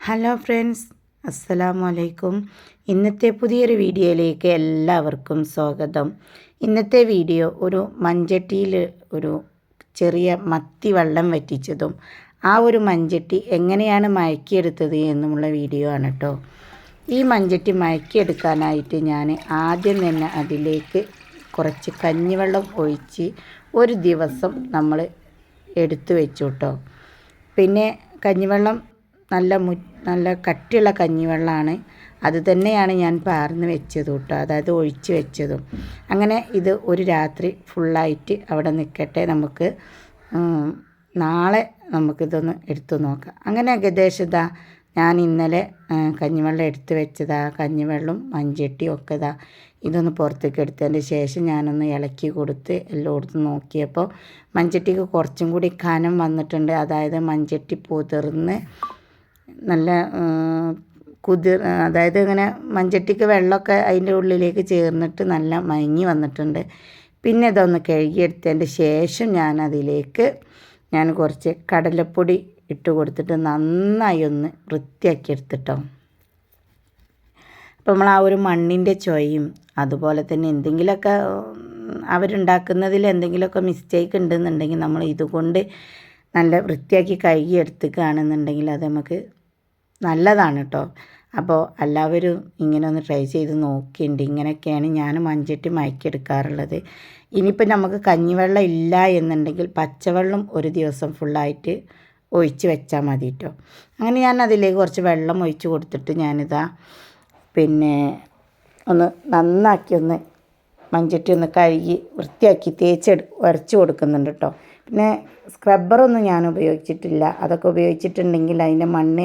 Hello friends അസ്സലാമു അലൈക്കും ഇന്നത്തെ പുതിയൊരു വീഡിയോയിലേക്ക് എല്ലാവർക്കും സ്വാഗതം. ഇന്നത്തെ വീഡിയോ ഒരു മഞ്ചട്ടിയിൽ ഒരു ചെറിയ മത്തി വെള്ളം വറ്റിച്ചതും ആ ഒരു മഞ്ചട്ടി എങ്ങനെയാണ് മയക്കിയെടുത്തത് എന്നുമുള്ള വീഡിയോ ആണ് കേട്ടോ ഈ മഞ്ചട്ടി മയക്കിയെടുക്കാനായിട്ട് ഞാൻ ആദ്യം തന്നെ അതിലേക്ക് കുറച്ച് കഞ്ഞിവെള്ളം ഒഴിച്ച് ഒരു ദിവസം നമ്മൾ എടുത്തു വെച്ചു കേട്ടോ പിന്നെ കഞ്ഞിവെള്ളം നല്ല മു നല്ല കട്ടിയുള്ള കഞ്ഞിവെള്ളമാണ്. അത് തന്നെയാണ് ഞാൻ പാർന്ന് വെച്ചത് കേട്ടോ. അതായത് ഒഴിച്ച് വെച്ചതും. അങ്ങനെ ഇത് ഒരു രാത്രി ഫുള്ളായിട്ട് അവിടെ നിൽക്കട്ടെ നമുക്ക് നാളെ നമുക്കിതൊന്ന് എടുത്തു നോക്കാം. അങ്ങനെ ഏകദേശം ഇതാ ഞാൻ ഇന്നലെ കഞ്ഞിവെള്ളം എടുത്ത് വെച്ചതാ. കഞ്ഞിവെള്ളം മഞ്ചട്ടിയും ഒക്കെ ഇതാ ഇതൊന്ന് പുറത്തേക്ക് എടുത്തതിന് ശേഷം ഞാനൊന്ന് ഇളക്കി കൊടുത്ത് എല്ലായിടത്തും നോക്കിയപ്പോൾ മഞ്ചട്ടിക്ക് കുറച്ചും കൂടി കനം വന്നിട്ടുണ്ട്. അതായത് മഞ്ചട്ടി പുതിർന്ന് നല്ല കുതിർ അതായത് ഇങ്ങനെ മഞ്ചട്ടിക്ക് വെള്ളമൊക്കെ അതിന്റെ ഉള്ളിലേക്ക് ചേർന്നിട്ട് നല്ല മയങ്ങി വന്നിട്ടുണ്ട്. പിന്നെ ഇതൊന്ന് കഴുകിയെടുത്തതിന്റെ ശേഷം ഞാൻ അതിലേക്ക് ഞാൻ കുറച്ച് കടലപ്പൊടി ഇട്ട് കൊടുത്തിട്ട് നന്നായി ഒന്ന് വൃത്തിയാക്കി എടുത്തിട്ടോ. അപ്പോൾ നമ്മൾ ആ ഒരു മണ്ണിന്റെ ചൊയും അതുപോലെ തന്നെ എന്തെങ്കിലുമൊക്കെ അവരുണ്ടാക്കുന്നതിൽ എന്തെങ്കിലുമൊക്കെ മിസ്റ്റേക്ക് ഉണ്ടെന്നുണ്ടെങ്കിൽ നമ്മൾ ഇതുകൊണ്ട് നല്ല വൃത്തിയാക്കി കഴുകി എടുത്തുകയാണെന്നുണ്ടെങ്കിൽ അത് നമുക്ക് നല്ലതാണ് കേട്ടോ അപ്പോൾ എല്ലാവരും ഇങ്ങനെ ഒന്ന് ട്രൈ ചെയ്ത് നോക്കിയിട്ടുണ്ട് ഇങ്ങനെയൊക്കെയാണ് ഞാൻ മഞ്ചട്ടി മയക്കിയെടുക്കാറുള്ളത്. ഇനിയിപ്പോൾ നമുക്ക് കഞ്ഞിവെള്ളം ഇല്ല എന്നുണ്ടെങ്കിൽ പച്ചവെള്ളം ഒരു ദിവസം ഫുള്ളായിട്ട് ഒഴിച്ച് വെച്ചാൽ മതി കേട്ടോ അങ്ങനെ ഞാൻ അതിലേക്ക് കുറച്ച് വെള്ളം ഒഴിച്ച് കൊടുത്തിട്ട് ഞാനിതാ പിന്നെ ഒന്ന് നന്നാക്കി ഒന്ന് മഞ്ചട്ടി ഒന്ന് കഴുകി വൃത്തിയാക്കി തേച്ച് ഉരച്ച് കൊടുക്കുന്നുണ്ട് കേട്ടോ പിന്നെ സ്ക്രബ്ബറൊന്നും ഞാൻ ഉപയോഗിച്ചിട്ടില്ല. അതൊക്കെ ഉപയോഗിച്ചിട്ടുണ്ടെങ്കിൽ അതിന്റെ മണ്ണ്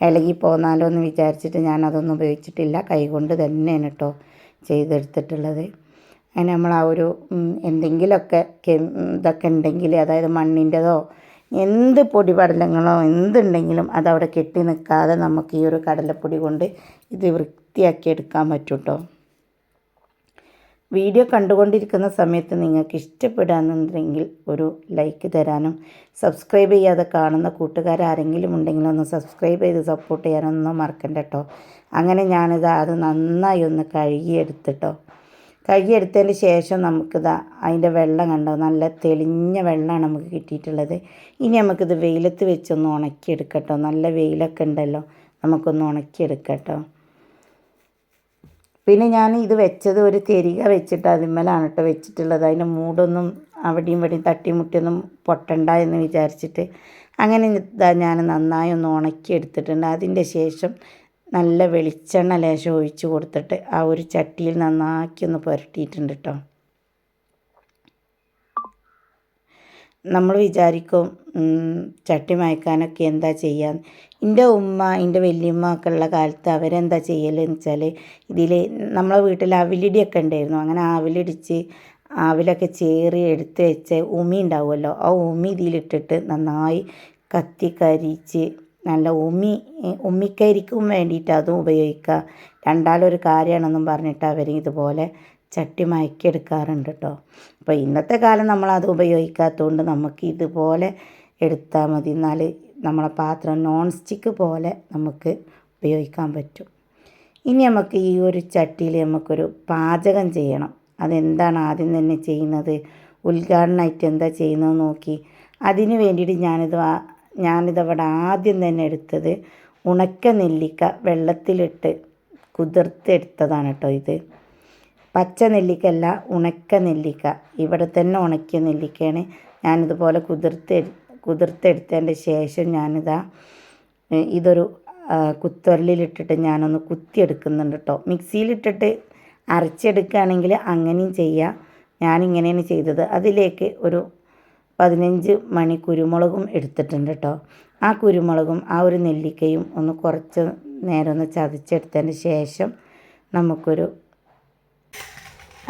ഇളകി പോന്നാലോ എന്ന് വിചാരിച്ചിട്ട് ഞാൻ അതൊന്നും ഉപയോഗിച്ചിട്ടില്ല. കൈകൊണ്ട് തന്നെയാണ് കേട്ടോ ചെയ്തെടുത്തിട്ടുള്ളത്. അങ്ങനെ നമ്മൾ ആ ഒരു എന്തെങ്കിലുമൊക്കെ ഇതൊക്കെ ഉണ്ടെങ്കിൽ അതായത് മണ്ണിന്റെതോ എന്ത് പൊടിപടലങ്ങളോ എന്തുണ്ടെങ്കിലും അതവിടെ കെട്ടി നിൽക്കാതെ നമുക്ക് ഈ ഒരു കടലപ്പൊടി കൊണ്ട് ഇത് വൃത്തിയാക്കി എടുക്കാൻ പറ്റും കേട്ടോ വീഡിയോ കണ്ടുകൊണ്ടിരിക്കുന്ന സമയത്ത് നിങ്ങൾക്ക് ഇഷ്ടപ്പെടാന്നുണ്ടെങ്കിൽ ഒരു ലൈക്ക് തരാനും സബ്സ്ക്രൈബ് ചെയ്യാതെ കാണുന്ന കൂട്ടുകാർ ആരെങ്കിലും ഉണ്ടെങ്കിൽ ഒന്ന് സബ്സ്ക്രൈബ് ചെയ്ത് സപ്പോർട്ട് ചെയ്യാനൊന്നും മറക്കണ്ട കേട്ടോ അങ്ങനെ ഞാനിത് അത് നന്നായി ഒന്ന് കഴുകിയെടുത്തിട്ടോ. കഴുകിയെടുത്തതിന് ശേഷം നമുക്കിതാ അതിന്റെ വെള്ളം കണ്ടോ? നല്ല തെളിഞ്ഞ വെള്ളമാണ് നമുക്ക് കിട്ടിയിട്ടുള്ളത്. ഇനി നമുക്കിത് വെയിലത്ത് വെച്ചൊന്ന് ഉണക്കിയെടുക്കട്ടോ. നല്ല വെയിലൊക്കെ ഉണ്ടല്ലോ. നമുക്കൊന്ന് ഉണക്കിയെടുക്കട്ടോ. പിന്നെ ഞാൻ ഇത് വെച്ചത് ഒരു തെരിക വെച്ചിട്ട് അതിന്മേലാണ് കേട്ടോ വെച്ചിട്ടുള്ളത്. അതിന്റെ മൂടൊന്നും അവിടെയും ഇവിടെയും തട്ടിമുട്ടിയൊന്നും പൊട്ടണ്ട എന്ന് വിചാരിച്ചിട്ട് അങ്ങനെ ഇതാ ഞാൻ നന്നായി ഒന്ന് ഉണക്കി എടുത്തിട്ടുണ്ട്. അതിന്റെ ശേഷം നല്ല വെളിച്ചെണ്ണ ലേശം ഒഴിച്ച് കൊടുത്തിട്ട് ആ ഒരു ചട്ടിയിൽ നന്നാക്കി ഒന്ന് പുരട്ടിയിട്ടുണ്ട് കേട്ടോ നമ്മൾ വിചാരിക്കും ചട്ടി മയക്കാനൊക്കെ എന്താ ചെയ്യുക എന്റെ ഉമ്മ എന്റെ വല്യമ്മ ഒക്കെ ഉള്ള കാലത്ത് അവരെന്താ ചെയ്യലെന്ന് വെച്ചാൽ ഇതിൽ നമ്മളെ വീട്ടിൽ അവിലിടിയൊക്കെ ഉണ്ടായിരുന്നു. അങ്ങനെ അവിലിടിച്ച് അവിലൊക്കെ ചേറി എടുത്ത് വെച്ച് ഉമി ഉണ്ടാവുമല്ലോ ആ ഉമി ഇതിലിട്ടിട്ട് നന്നായി കത്തി കരിച്ച് നല്ല ഉമി ഉമ്മിക്കരിക്കും വേണ്ടിയിട്ട് അതും ഉപയോഗിക്കുക. രണ്ടാലൊരു കാര്യമാണെന്നും പറഞ്ഞിട്ട് അവർ ഇതുപോലെ ചട്ടി മയക്കിയെടുക്കാറുണ്ട് കേട്ടോ അപ്പോൾ ഇന്നത്തെ കാലം നമ്മളത് ഉപയോഗിക്കാത്തതുകൊണ്ട് നമുക്ക് ഇതുപോലെ എടുത്താൽ മതി. എന്നാൽ നമ്മളെ പാത്രം നോൺ സ്റ്റിക്ക് പോലെ നമുക്ക് ഉപയോഗിക്കാൻ പറ്റും. ഇനി നമുക്ക് ഈ ഒരു ചട്ടിയിൽ നമുക്കൊരു പാചകം ചെയ്യണം. അതെന്താണ് ആദ്യം തന്നെ ചെയ്യുന്നത്? ഉദ്ഘാടനമായിട്ട് എന്താ ചെയ്യുന്നത് നോക്കി. അതിന് വേണ്ടിയിട്ട് ഞാനിത് ഞാനിതവിടെ ആദ്യം തന്നെ എടുത്തത് ഉണക്ക നെല്ലിക്ക വെള്ളത്തിലിട്ട് കുതിർത്തെടുത്തതാണ് കേട്ടോ ഇത്. പച്ച നെല്ലിക്കല്ല ഉണക്ക നെല്ലിക്ക. ഇവിടെ തന്നെ ഉണക്കിയ നെല്ലിക്കയാണ്. ഞാനിതുപോലെ കുതിർത്ത് കുതിർത്തെടുത്തതിന്റെ ശേഷം ഞാനിതാ ഇതൊരു കുത്തൊരലിലിട്ടിട്ട് ഞാനൊന്ന് കുത്തിയെടുക്കുന്നുണ്ട് കേട്ടോ മിക്സിയിലിട്ടിട്ട് അരച്ചെടുക്കുകയാണെങ്കിൽ അങ്ങനെയും ചെയ്യാം. ഞാനിങ്ങനെയാണ് ചെയ്തത്. അതിലേക്ക് ഒരു പതിനഞ്ച് മണി കുരുമുളകും എടുത്തിട്ടുണ്ട് കേട്ടോ ആ കുരുമുളകും ആ ഒരു നെല്ലിക്കയും ഒന്ന് കുറച്ച് നേരം ഒന്ന് ചതച്ചെടുത്തതിന് ശേഷം നമുക്കൊരു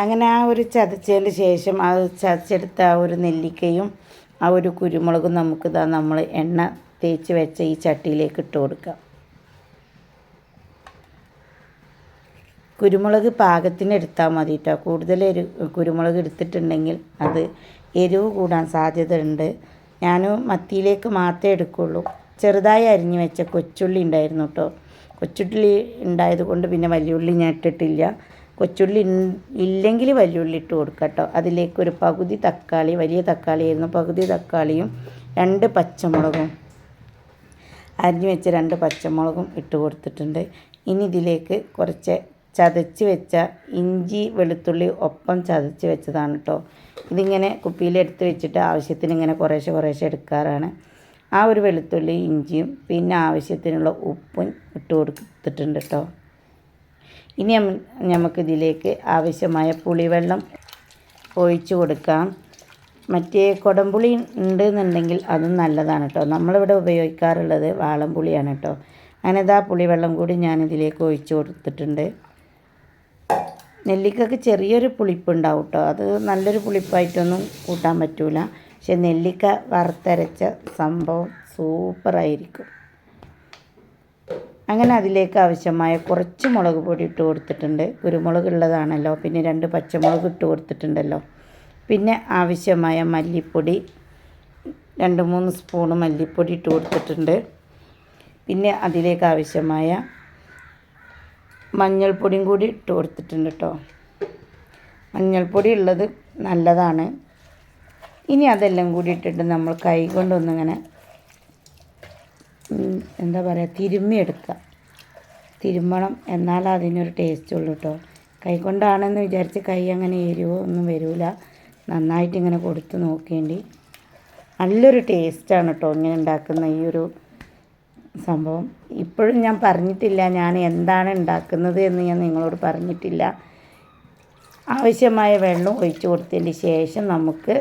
അങ്ങനെ ആ ഒരു ചതച്ചതിന് ശേഷം ആ ചതച്ചെടുത്ത ആ ഒരു നെല്ലിക്കയും ആ ഒരു കുരുമുളകും നമുക്ക് ഇതാ നമ്മൾ എണ്ണ തേച്ച് വെച്ച ഈ ചട്ടിയിലേക്ക് ഇട്ട് കൊടുക്കാം. കുരുമുളക് പാകത്തിന് എടുത്താൽ മതി കേട്ടോ കൂടുതൽ എരു കുരുമുളക് എടുത്തിട്ടുണ്ടെങ്കിൽ അത് എരിവ് കൂടാൻ സാധ്യത ഉണ്ട് ഞാൻ മത്തിയിലേക്ക് മാത്രമേ എടുക്കുള്ളൂ. ചെറുതായി അരിഞ്ഞു വെച്ച കൊച്ചുള്ളി ഉണ്ടായിരുന്നു കേട്ടോ. കൊച്ചുള്ളി ഉണ്ടായത് കൊണ്ട് പിന്നെ വലിയ ഉള്ളി ഞാൻ ഇട്ടിട്ടില്ല. കൊച്ചുള്ളി ഇല്ലെങ്കിൽ വലിയുള്ളി ഇട്ട് കൊടുക്കുക കേട്ടോ. അതിലേക്ക് ഒരു പകുതി തക്കാളി വലിയ തക്കാളി ആയിരുന്നു. പകുതി തക്കാളിയും രണ്ട് പച്ചമുളകും. അരിഞ്ഞു വെച്ച രണ്ട് പച്ചമുളകും ഇട്ട് കൊടുത്തിട്ടുണ്ട്. ഇനി ഇതിലേക്ക് കുറച്ച് ചതച്ച് വെച്ച ഇഞ്ചി വെളുത്തുള്ളി ഒപ്പം ചതച്ച് വെച്ചതാണ് കേട്ടോ. ഇതിങ്ങനെ കുപ്പിയിലെടുത്ത് വെച്ചിട്ട് ആവശ്യത്തിന് ഇങ്ങനെ കുറേശ്ശെ കുറേശ്ശെ എടുക്കാറാണ്. ആ ഒരു വെളുത്തുള്ളി ഇഞ്ചിയും പിന്നെ ആവശ്യത്തിനുള്ള ഉപ്പും ഇട്ട് കൊടുത്തിട്ടുണ്ട് കേട്ടോ. ഇനി നമുക്കിതിലേക്ക് ആവശ്യമായ പുളിവെള്ളം ഒഴിച്ച് കൊടുക്കാം. മറ്റേ കുടംപുളി ഉണ്ടെന്നുണ്ടെങ്കിൽ അതും നല്ലതാണ് കേട്ടോ നമ്മളിവിടെ ഉപയോഗിക്കാറുള്ളത് വാളംപുളിയാണ് കേട്ടോ അങ്ങനെ ഇതാ പുളിവെള്ളം കൂടി ഞാനിതിലേക്ക് ഒഴിച്ച് കൊടുത്തിട്ടുണ്ട്. നെല്ലിക്കക്ക് ചെറിയൊരു പുളിപ്പുണ്ടാവും കേട്ടോ അത് നല്ലൊരു പുളിപ്പായിട്ടൊന്നും കൂട്ടാൻ പറ്റൂല. പക്ഷെ നെല്ലിക്ക വറുത്തരച്ച സംഭവം സൂപ്പറായിരിക്കും. അങ്ങനെ അതിലേക്ക് ആവശ്യമായ കുറച്ച് മുളക് പൊടി ഇട്ട് കൊടുത്തിട്ടുണ്ട്. കുരുമുളക് ഉള്ളതാണല്ലോ. പിന്നെ രണ്ട് പച്ചമുളക് ഇട്ട് കൊടുത്തിട്ടുണ്ടല്ലോ. പിന്നെ ആവശ്യമായ മല്ലിപ്പൊടി രണ്ട് മൂന്ന് സ്പൂണ് മല്ലിപ്പൊടി ഇട്ട് കൊടുത്തിട്ടുണ്ട്. പിന്നെ അതിലേക്ക് ആവശ്യമായ മഞ്ഞൾപ്പൊടിയും കൂടി ഇട്ട് കൊടുത്തിട്ടുണ്ട് കേട്ടോ. മഞ്ഞൾപ്പൊടി ഉള്ളത് നല്ലതാണ്. ഇനി അതെല്ലാം കൂടി ഇട്ടിട്ട് നമ്മൾ കൈ കൊണ്ടൊന്നിങ്ങനെ എന്താ പറയുക തിരുമ്മിയെടുക്കുക തിരുമ്മണം എന്നാൽ അതിനൊരു ടേസ്റ്റ് ഉള്ളൂ കേട്ടോ കൈ കൊണ്ടാണെന്ന് വിചാരിച്ച് കൈ അങ്ങനെ എരിവോ ഒന്നും വരില്ല നന്നായിട്ട് ഇങ്ങനെ കൊടുത്ത് നോക്കേണ്ടി. നല്ലൊരു ടേസ്റ്റാണ് കേട്ടോ ഇങ്ങനെ ഉണ്ടാക്കുന്ന ഈ ഒരു സംഭവം. ഇപ്പോഴും ഞാൻ പറഞ്ഞിട്ടില്ല ഞാൻ എന്താണ് ഉണ്ടാക്കുന്നത് എന്ന് ഞാൻ നിങ്ങളോട് പറഞ്ഞിട്ടില്ല. ആവശ്യമായ വെള്ളം ഒഴിച്ചു കൊടുത്തതിന് ശേഷം നമുക്ക്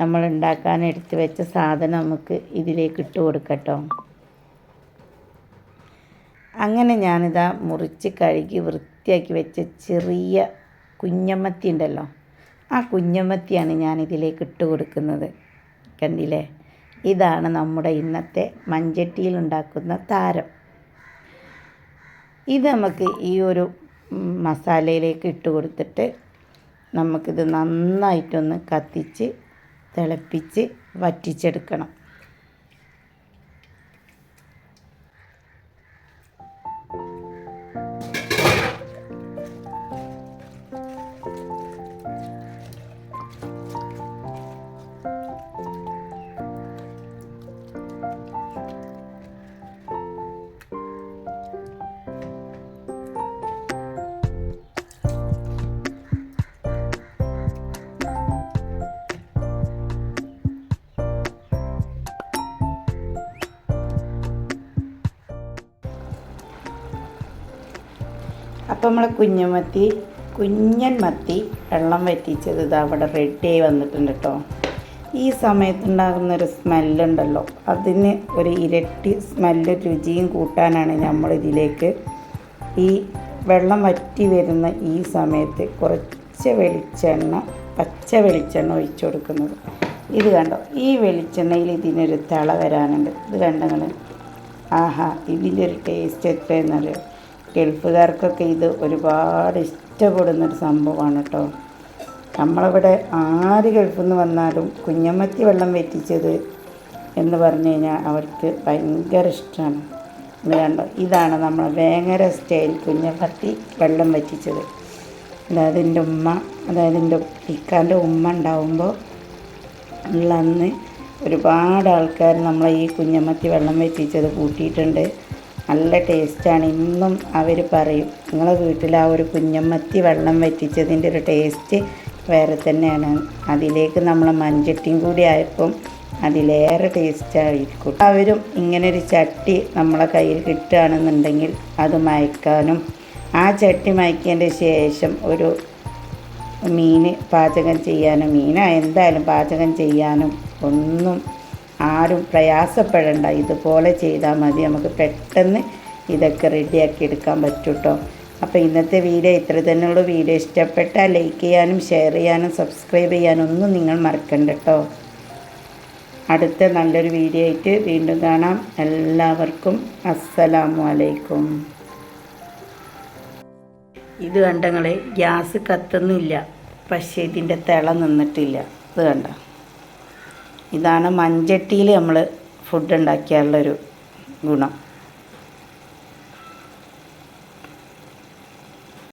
നമ്മൾ ഉണ്ടാക്കാൻ എടുത്ത് വെച്ച സാധനം നമുക്ക് ഇതിലേക്ക് ഇട്ട് കൊടുക്കട്ടോ അങ്ങനെ ഞാനിതാ മുറിച്ച് കഴുകി വൃത്തിയാക്കി വെച്ച ചെറിയ കുഞ്ഞമ്മത്തി ഉണ്ടല്ലോ. ആ കുഞ്ഞമ്മത്തിയാണ് ഞാൻ ഇതിലേക്ക് ഇട്ട് കൊടുക്കുന്നത്. കണ്ടില്ലേ? ഇതാണ് നമ്മുടെ ഇന്നത്തെ മഞ്ചട്ടിയിൽ ഉണ്ടാക്കുന്ന താരം. ഇത് നമുക്ക് ഈ ഒരു മസാലയിലേക്ക് ഇട്ട് കൊടുത്തിട്ട് നമുക്കിത് നന്നായിട്ടൊന്ന് കത്തിച്ച് തിളപ്പിച്ച് വറ്റിച്ചെടുക്കണം. അപ്പം നമ്മളെ കുഞ്ഞുമത്തി കുഞ്ഞൻ മത്തി വെള്ളം വറ്റിച്ചത് ഇത് അവിടെ റെഡിയായി വന്നിട്ടുണ്ട് കേട്ടോ ഈ സമയത്തുണ്ടാകുന്ന ഒരു സ്മെല്ലുണ്ടല്ലോ അതിന് ഒരു ഇരട്ടി സ്മെല്ല് രുചിയും കൂട്ടാനാണ് നമ്മൾ ഇതിലേക്ക് ഈ വെള്ളം വറ്റി വരുന്ന ഈ സമയത്ത് കുറച്ച് വെളിച്ചെണ്ണ പച്ച വെളിച്ചെണ്ണ ഒഴിച്ചു കൊടുക്കുന്നത്. ഇത് കണ്ടോ? ഈ വെളിച്ചെണ്ണയിൽ ഇതിനൊരു തിള വരാനുണ്ട്. ഇത് കണ്ടോ നിങ്ങൾ ആഹാ ഇതിന്റെ ഒരു ടേസ്റ്റ് എത്രയെന്നറിയോ ഗൾഫുകാർക്കൊക്കെ ഇത് ഒരുപാട് ഇഷ്ടപ്പെടുന്നൊരു സംഭവമാണ് കേട്ടോ. നമ്മളിവിടെ ആര് ഗൾഫിൽ നിന്ന് വന്നാലും കുഞ്ഞമ്മത്തി വെള്ളം വെറ്റിച്ചത് എന്ന് പറഞ്ഞു കഴിഞ്ഞാൽ അവർക്ക് ഭയങ്കര ഇഷ്ടമാണ് ഇതാണ്ടോ ഇതാണ് നമ്മൾ വേങ്ങര സ്റ്റൈൽ കുഞ്ഞമ്മത്തി വെള്ളം വറ്റിച്ചത്. അതായത് എന്റെ ഉമ്മ അതായത് എന്റെ ഇക്കാന്റെ ഉമ്മ ഉണ്ടാവുമ്പോൾ ഉള്ള അന്ന് ഒരുപാട് ആൾക്കാർ നമ്മളെ ഈ കുഞ്ഞമ്മത്തി വെള്ളം വറ്റിച്ചത് കൂട്ടിയിട്ടുണ്ട്. നല്ല ടേസ്റ്റാണ്. ഇന്നും അവർ പറയും നിങ്ങളെ വീട്ടിൽ ആ ഒരു കുഞ്ഞമ്മത്തി വെള്ളം വറ്റിച്ചതിന്റെ ഒരു ടേസ്റ്റ് വേറെ തന്നെയാണ്. അതിലേക്ക് നമ്മൾ മൺചട്ടിയും കൂടി ആയപ്പം അതിലേറെ ടേസ്റ്റ് ആയിരിക്കും അവരും ഇങ്ങനൊരു ചട്ടി നമ്മളെ കയ്യിൽ കിട്ടുകയാണെന്നുണ്ടെങ്കിൽ അത് മയക്കാനും ആ ചട്ടി മയക്കിയതിന്റെ ശേഷം ഒരു മീൻ പാചകം ചെയ്യാനും മീനാ എന്തായാലും പാചകം ചെയ്യാനും ഒന്നും ആരും പ്രയാസപ്പെടേണ്ട. ഇതുപോലെ ചെയ്താൽ മതി. നമുക്ക് പെട്ടെന്ന് ഇതൊക്കെ റെഡിയാക്കി എടുക്കാൻ പറ്റും കേട്ടോ അപ്പോൾ ഇന്നത്തെ വീഡിയോ ഇത്ര തന്നെയുള്ള വീഡിയോ ഇഷ്ടപ്പെട്ടാൽ ലൈക്ക് ചെയ്യാനും ഷെയർ ചെയ്യാനും സബ്സ്ക്രൈബ് ചെയ്യാനും ഒന്നും നിങ്ങൾ മറക്കണ്ട കേട്ടോ. അടുത്ത നല്ലൊരു വീഡിയോ ആയിട്ട് വീണ്ടും കാണാം. എല്ലാവർക്കും അസ്സലാമു അലൈക്കും. ഇത് കണ്ടങ്ങളെ ഗ്യാസ് കത്തുന്നില്ല. പക്ഷേ ഇതിന്റെ തിള നിന്നിട്ടില്ല. ഇത് കണ്ട? ഇതാണ് മൺചട്ടിയിൽ നമ്മൾ ഫുഡ് ഉണ്ടാക്കിയാലുള്ളൊരു ഗുണം.